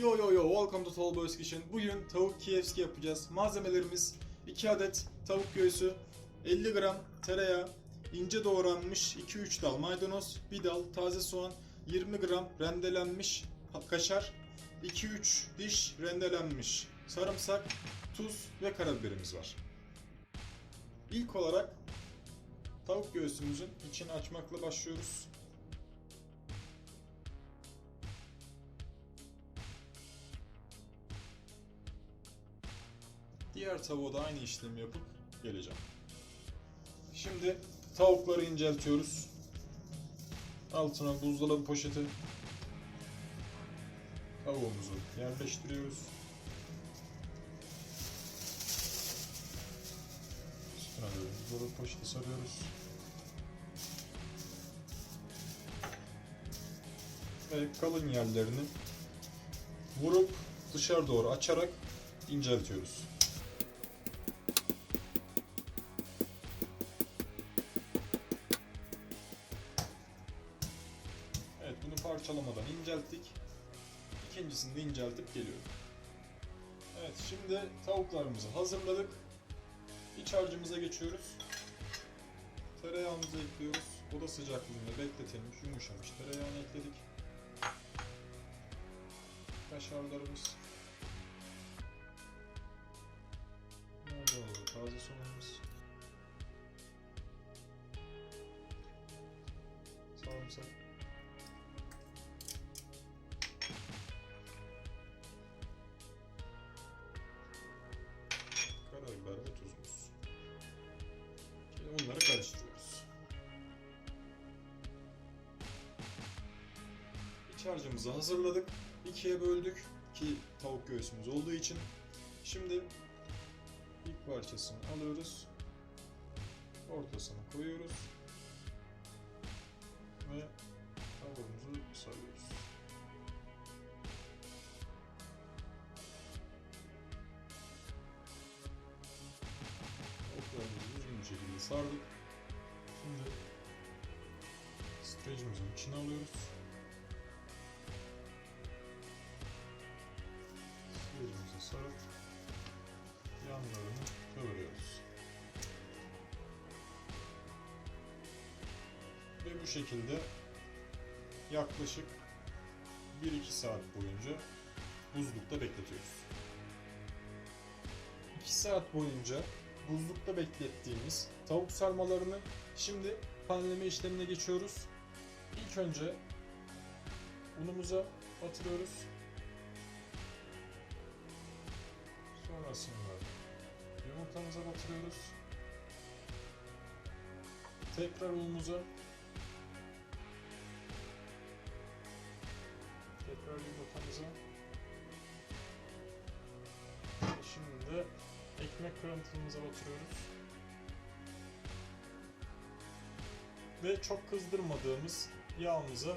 Yo yo yo, welcome to Tall Boys Kitchen. Bugün tavuk Kievski yapacağız. Malzemelerimiz 2 adet tavuk göğsü, 50 gram tereyağı, ince doğranmış 2-3 dal maydanoz, 1 dal taze soğan, 20 gram rendelenmiş kaşar, 2-3 diş rendelenmiş sarımsak, tuz ve karabiberimiz var. İlk olarak tavuk göğsümüzün içini açmakla başlıyoruz. Diğer tavuğa da aynı işlemi yapıp geleceğim. Şimdi tavukları inceltiyoruz. Altına buzdolabı poşeti tavuğumuzu yerleştiriyoruz. Üstüne böyle buzdolabı poşeti sarıyoruz. Ve kalın yerlerini vurup dışarı doğru açarak inceltiyoruz. Parçalamadan incelttik. İkincisini de inceltip geliyorum. Evet şimdi tavuklarımızı hazırladık. İç harcımıza geçiyoruz. Tereyağımızı ekliyoruz. Oda sıcaklığında bekletilmiş, yumuşamış tereyağını ekledik. Kaşarlarımız. Nerede oldu? Taze soğanımız. Harcımızı hazırladık. İkiye böldük ki tavuk göğsümüz olduğu için. Şimdi ilk parçasını alıyoruz. Ortasına koyuyoruz. Ve tavuğumuzu sarıyoruz. Tavuklarımızı düzgün bir sardık. Şimdi streçimizin içine alıyoruz. Sarıp yanlarını kıvırıyoruz. Ve bu şekilde yaklaşık 1-2 saat boyunca buzlukta bekletiyoruz. 2 saat boyunca buzlukta beklettiğimiz tavuk sarmalarını şimdi panleme işlemine geçiyoruz. İlk önce unumuza batırıyoruz. Sonrasında yumurtamıza batırıyoruz. Tekrar unumuza tekrar yumurtamıza Şimdi de ekmek kırıntımıza batırıyoruz. Ve çok kızdırmadığımız yağımıza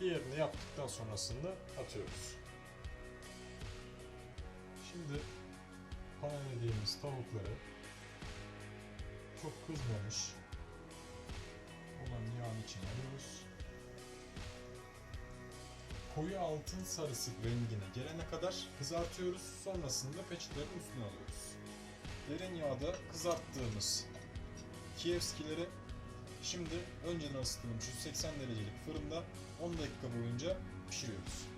diğerini yaptıktan sonrasında atıyoruz. Şimdi panelediğimiz tavukları çok kızmamış olan yağın içine alıyoruz. Koyu altın sarısı rengine gelene kadar kızartıyoruz. Sonrasında peçetelerin üstüne alıyoruz. Derin yağda kızarttığımız Kievskileri şimdi önceden ısıtılmış 180 derecelik fırında 10 dakika boyunca pişiriyoruz.